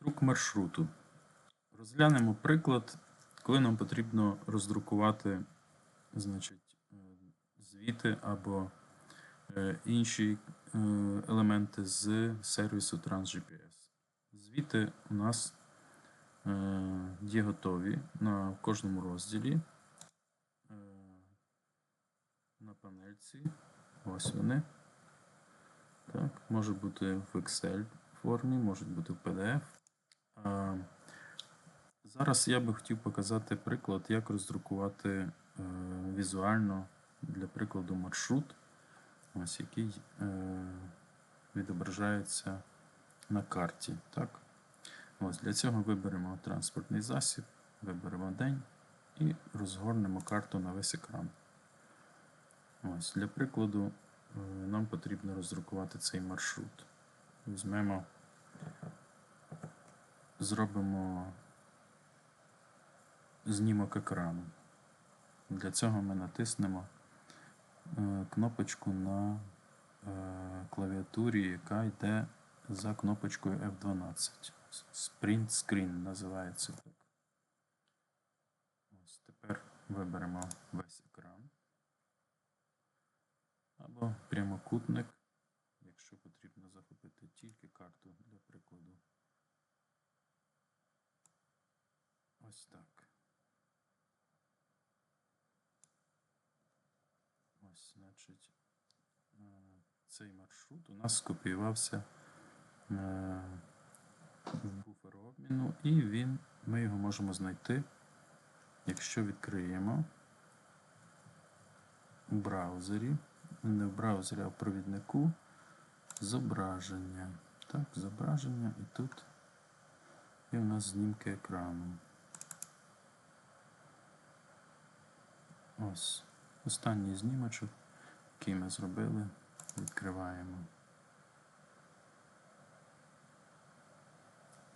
Друк маршруту. Розглянемо приклад, коли нам потрібно роздрукувати значить, е, звіти або е, інші е, елементи з сервісу TransGPS. Звіти у нас є готові на кожному розділі. На панельці. Ось вони. Так, може бути в Excel формі, можуть бути в PDF. Зараз я би хотів показати приклад, як роздрукувати е, візуально для прикладу маршрут, ось який е, відображається на карті. Так? Ось, для цього виберемо транспортний засіб, виберемо день і розгорнемо карту на весь екран. Ось, для прикладу, е, нам потрібно роздрукувати цей маршрут. Візьмемо, зробимо знімок екрану. Для цього ми натиснемо е, кнопочку на е, клавіатурі, яка йде за кнопочкою F12. Sprint Screen називається так. Ось тепер виберемо весь екран. Або прямокутник, якщо потрібно захопити тільки карту для прикладу. Ось. Ось, значить, е, цей маршрут у нас скопіювався е, в буфер обміну, і він, ми його можемо знайти, якщо відкриємо у браузері, не в браузері, а в провіднику зображення. Так, зображення, і тут є у нас знімки екрану. Ось. Останній знімочок, який ми зробили, відкриваємо.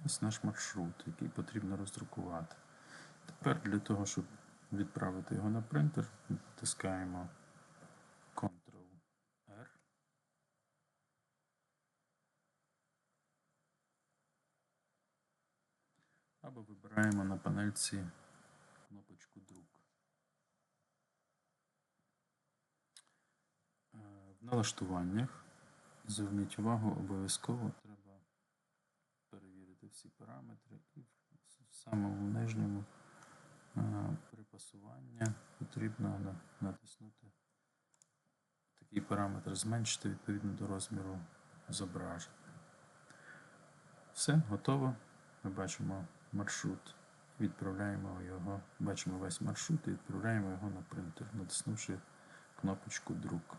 Ось наш маршрут, який потрібно роздрукувати. Тепер для того, щоб відправити його на принтер, натискаємо Ctrl-R. Або вибираємо на панельці кнопочку Друк. Е, В налаштуваннях зверніть увагу, обов'язково треба перевірити всі параметри і в самому нижньому е, припасування потрібно натиснути такий параметр зменшити відповідно до розміру зображення. Все, готово. Ми бачимо маршрут. Відправляємо його, бачимо весь маршрут і відправляємо його на принтер, натиснувши кнопочку друк.